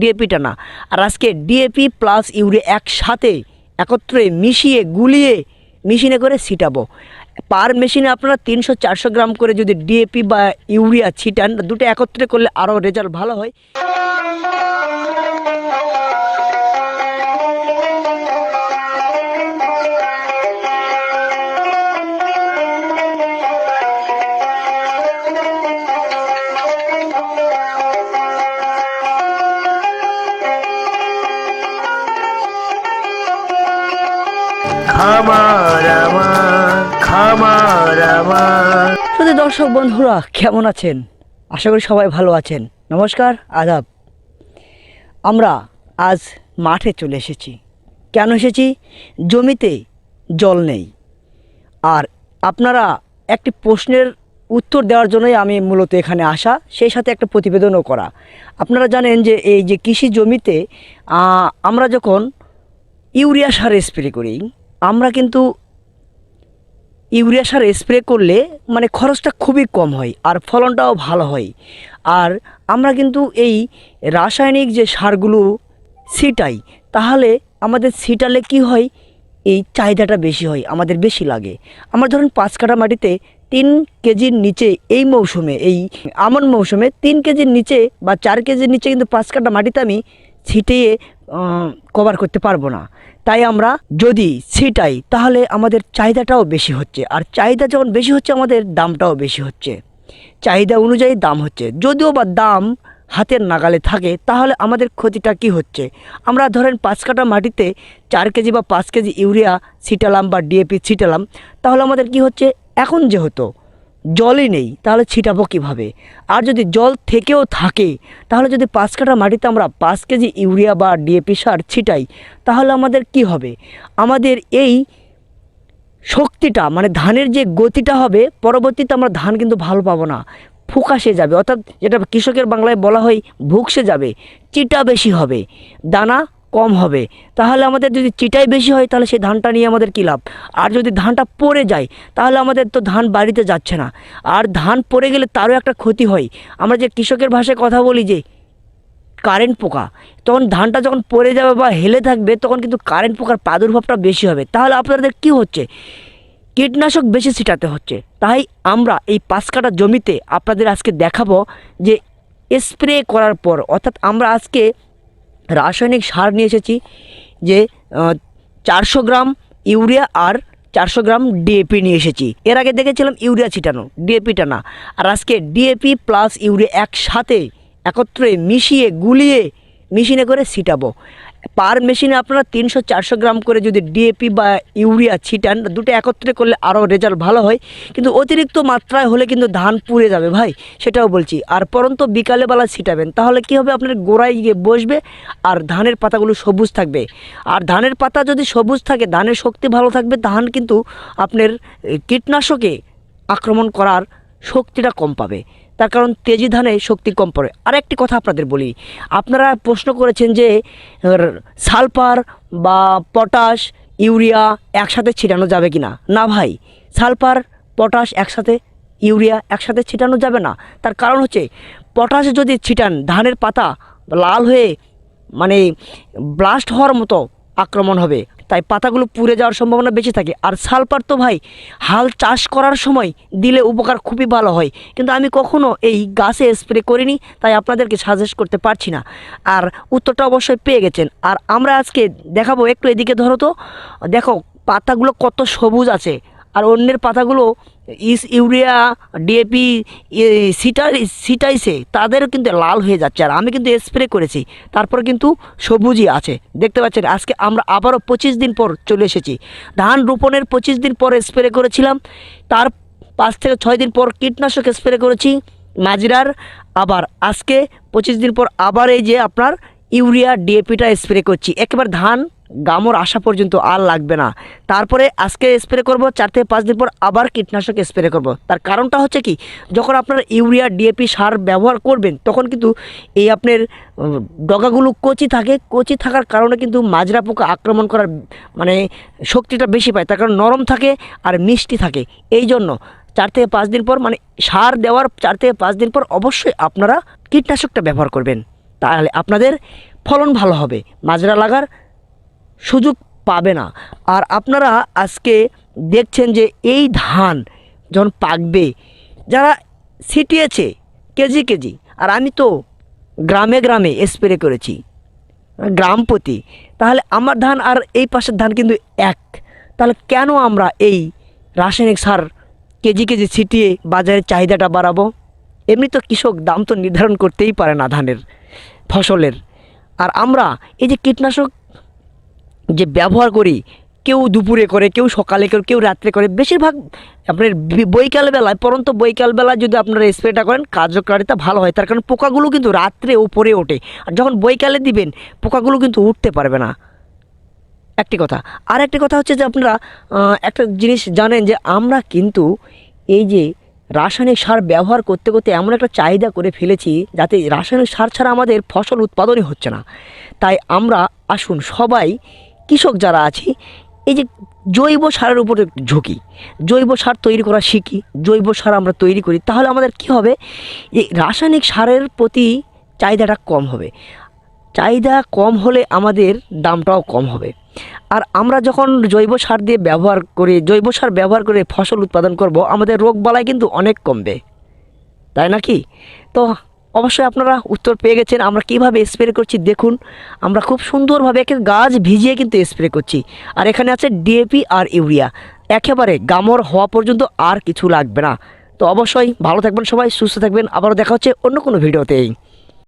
ডিএপিটা না। আর আজকে DAP plus urea একসাথে একত্রে মিশিয়ে, গুলিয়ে মেশিনে করে ছিটাবো। পার মেশিনে আপনারা তিনশো, চারশো গ্রাম করে যদি ডিএপি বা ইউরিয়া ছিটান, দুটো একত্রে করলে আরও রেজাল্ট ভালো হয়। আমার আমার। দর্শক বন্ধুরা, কেমন আছেন? আশা করি সবাই ভালো আছেন। নমস্কার, আদাব। আমরা আজ মাঠে চলে এসেছি। কেন এসেছি? জমিতে জল নেই। আর আপনারা একটি প্রশ্নের উত্তর দেওয়ার জন্যই আমি মূলত এখানে আসা, সেই সাথে একটা প্রতিবেদনও করা। আপনারা জানেন যে এই যে কৃষি জমিতে আমরা যখন ইউরিয়া সার স্প্রে করি আমরা কিন্তু ইউরিয়া সার স্প্রে করলে মানে খরচটা খুবই কম হয় আর ফলনটাও ভালো হয়। আর আমরা কিন্তু এই রাসায়নিক যে সারগুলো ছিটাই তাহলে আমাদের ছিটালে কি হয়? এই চাহিদাটা বেশি হয়, আমাদের বেশি লাগে। আমার ধরুন পাঁচ কাঠা মাটিতে তিন কেজির নিচে এই মৌসুমে, এই আমন মৌসুমে তিন কেজির নিচে বা চার কেজির নিচে কিন্তু পাঁচ কাঠা মাটিতে আমি ছিটিয়ে কভার করতে পারব না। তাই আমরা যদি ছিটাই, তাহলে আমাদের চাহিদাটাও বেশি হচ্ছে। আর চাহিদা যখন বেশি হচ্ছে, আমাদের দামটাও বেশি হচ্ছে। চাহিদা অনুযায়ী দাম হচ্ছে। যদিও বা দাম হাতের নাগালে থাকে, তাহলে আমাদের ক্ষতিটা কি হচ্ছে? আমরা ধরেন পাঁচ কাঠা মাটিতে চার কেজি বা পাঁচ কেজি ইউরিয়া ছিটালাম বা ডিএপি ছিটালাম, তাহলে আমাদের কি হচ্ছে? এখন যেহেতু জলই নেই, তাহলে ছিটাবো কীভাবে? আর যদি জল থেকেও থাকে, তাহলে যদি পাঁচ কাঠা মাটিতে আমরা পাঁচ কেজি ইউরিয়া বা ডিএপি সার ছিটাই, তাহলে আমাদের কি হবে? আমাদের এই শক্তিটা মানে ধানের যে গতিটা হবে, পরবর্তীতে আমরা ধান কিন্তু ভালো পাবো না। ফুকাসে যাবে, অর্থাৎ যেটা কৃষকের বাংলায় বলা হয় ভুকসে যাবে, চিটা বেশি হবে। দানা কম হবে। তাহলে আমাদের যদি চিটাই বেশি হয়, তাহলে সেই ধানটা নিয়ে আমাদের কী লাভ? আর যদি ধানটা পড়ে যায়, তাহলে আমাদের তো ধান বাড়িতে যাচ্ছে না। আর ধান পড়ে গেলে তারও একটা ক্ষতি হয়। আমরা যে কৃষকের ভাষায় কথা বলি যে, কারেন্ট পোকা। তখন ধানটা যখন পড়ে যাবে বা হেলে থাকবে, তখন কিন্তু কারেন্ট পোকার প্রাদুর্ভাবটা বেশি হবে। তাহলে আপনাদের কি হচ্ছে? কীটনাশক বেশি ছিটাতে হচ্ছে। তাই আমরা এই পাঁচ কাটা জমিতে আপনাদের আজকে দেখাবো যে স্প্রে করার পর, অর্থাৎ আমরা আজকে রাসায়নিক সার নিয়ে এসেছি যে চারশো গ্রাম ইউরিয়া আর চারশো গ্রাম ডিএপি নিয়ে এসেছি। এর আগে দেখেছিলাম ইউরিয়া ছিটানো ডিএপিটা না। আর আজকে ডিএপি প্লাস ইউরিয়া একসাথে একত্রে মিশিয়ে, গুলিয়ে, মেশিনে করে ছিটাবো। পার মেশিনে আপনারা তিনশো, চারশো গ্রাম করে যদি ডিএপি বা ইউরিয়া ছিটান, দুটো একত্রে করলে আরও রেজাল্ট ভালো হয়। কিন্তু অতিরিক্ত মাত্রায় হলে কিন্তু ধান পুড়ে যাবে ভাই, সেটাও বলছি। আর পরন্ত বিকালেবেলা ছিটাবেন, তাহলে কি হবে? আপনার গোড়ায় গিয়ে বসবে আর ধানের পাতাগুলো সবুজ থাকবে। আর ধানের পাতা যদি সবুজ থাকে, ধানের শক্তি ভালো থাকবে, ধান কিন্তু আপনার কীটনাশকে আক্রমণ করার শক্তিটা কম পাবে। তার কারণ তেজি ধানে শক্তি কম পড়ে। আর একটি কথা আপনাদের বলি, আপনারা প্রশ্ন করেছেন যে সালফার বা পটাশ, ইউরিয়া একসাথে ছিটানো যাবে কি না না ভাই, সালফার, পটাশ একসাথে, ইউরিয়া একসাথে ছিটানো যাবে না। তার কারণ হচ্ছে, পটাশ যদি ছিটান, ধানের পাতা লাল হয়ে মানে ব্লাস্ট হওয়ার মতো আক্রমণ হবে। তাই পাতাগুলো পুড়ে যাওয়ার সম্ভাবনা বেশি থাকে। আর সালপার তো ভাই, হাল চাষ করার সময় দিলে উপকার খুবই ভালো হয়। কিন্তু আমি কখনও এই গাছে স্প্রে করিনি, তাই আপনাদেরকে সাজেস্ট করতে পারছি না। আর উত্তরটা অবশ্যই পেয়ে গেছেন। আর আমরা আজকে দেখাবো একটু এদিকে ধরো তো। দেখো, পাতাগুলো কত সবুজ আছে। আর অন্যের পাতাগুলো ইস, ইউরিয়া ডিএপি সিটা, সিটাইসে, তাদের কিন্তু লাল হয়ে যাচ্ছে। আর আমি কিন্তু স্প্রে করেছি, তারপর কিন্তু সবুজই আছে। দেখতে পাচ্ছেন, আজকে আমরা আবারও পঁচিশ দিন পর চলে এসেছি। ধান রোপণের পঁচিশ দিন পর স্প্রে করেছিলাম, তার পাঁচ থেকে ছয় দিন পর কীটনাশক স্প্রে করেছি, মাজরার। আবার আজকে পঁচিশ দিন পর আবার এই যে আপনার ইউরিয়া ডিএপিটা স্প্রে করছি। একেবারে ধান গামর আসা পর্যন্ত আর লাগবে না। তারপরে আজকে স্প্রে করব, চার থেকে পাঁচ দিন পর আবার কীটনাশক স্প্রে করব। তার কারণটা হচ্ছে কি, যখন আপনার ইউরিয়া ডিএপি সার ব্যবহার করবেন, তখন কিন্তু এই আপনার ডগাগুলো কচি থাকে। কচি থাকার কারণে কিন্তু মাজরা পোকা আক্রমণ করার মানে শক্তিটা বেশি পায়। তার কারণ নরম থাকে আর মিষ্টি থাকে। এই জন্য চার থেকে পাঁচ দিন পর মানে সার দেওয়ার চার থেকে পাঁচ দিন পর অবশ্যই আপনারা কীটনাশকটা ব্যবহার করবেন। তাহলে আপনাদের ফলন ভালো হবে। মাজরা লাগার সুযোগ পাবে না। আর আপনারা আজকে দেখছেন যে এই ধান যখন পাকবে, যারা ছিটিয়েছে কেজি কেজি, আর আমি তো গ্রামে গ্রামে স্প্রে করেছি গ্রাম প্রতি তাহলে আমার ধান আর এই পাশের ধান কিন্তু এক। তাহলে কেন আমরা এই রাসায়নিক সার কেজি কেজি ছিটিয়ে বাজারের চাহিদাটা বাড়াবো? এমনি তো কৃষক দাম তো নির্ধারণ করতেই পারে না ধানের ফসলের। আর আমরা এই যে কীটনাশক যে ব্যবহার করি, কেউ দুপুরে করে, কেউ সকালে করে, কেউ রাত্রে করে, বেশিরভাগ আপনার বি- বৈকাল বেলায় পরন্ত বৈকাল বেলায় যদি আপনারা স্প্রেটা করেন, কার্যকারিতা ভালো হয়। তার কারণ পোকাগুলো কিন্তু রাত্রে উপরে ওঠে। আর যখন বৈকালে দিবেন, পোকাগুলো কিন্তু উঠতে পারবে না। একটি কথা। আর একটি কথা হচ্ছে যে আপনারা একটা জিনিস জানেন যে আমরা কিন্তু এই যে রাসায়নিক সার ব্যবহার করতে করতে এমন একটা চাহিদা করে ফেলেছি যাতে রাসায়নিক সার ছাড়া আমাদের ফসল উৎপাদনই হচ্ছে না। তাই আমরা আসুন সবাই কৃষক যারা আছি, এই যে জৈব সারের উপরে ঝুঁকি, জৈব সার তৈরি করা শিখি, জৈব সার আমরা তৈরি করি, তাহলে আমাদের কি হবে? এই রাসায়নিক সারের প্রতি চাহিদাটা কম হবে। চাহিদা কম হলে আমাদের দামটাও কম হবে। আর আমরা যখন জৈব সার দিয়ে ব্যবহার করে, জৈব সার ব্যবহার করে ফসল উৎপাদন করব, আমাদের রোগ বালাই কিন্তু অনেক কমবে। তাই নাকি? তো অবশ্যই আপনারা উত্তর পেয়ে গেছেন। আমরা কীভাবে স্প্রে করছি দেখুন। আমরা খুব সুন্দরভাবে একে গাছ ভিজিয়ে কিন্তু স্প্রে করছি। আর এখানে আছে ডিএপি আর ইউরিয়া। একেবারে গামর হওয়া পর্যন্ত আর কিছু লাগবে না। তো অবশ্যই ভালো থাকবেন সবাই, সুস্থ থাকবেন। আবারও দেখা হচ্ছে অন্য কোনো ভিডিওতেই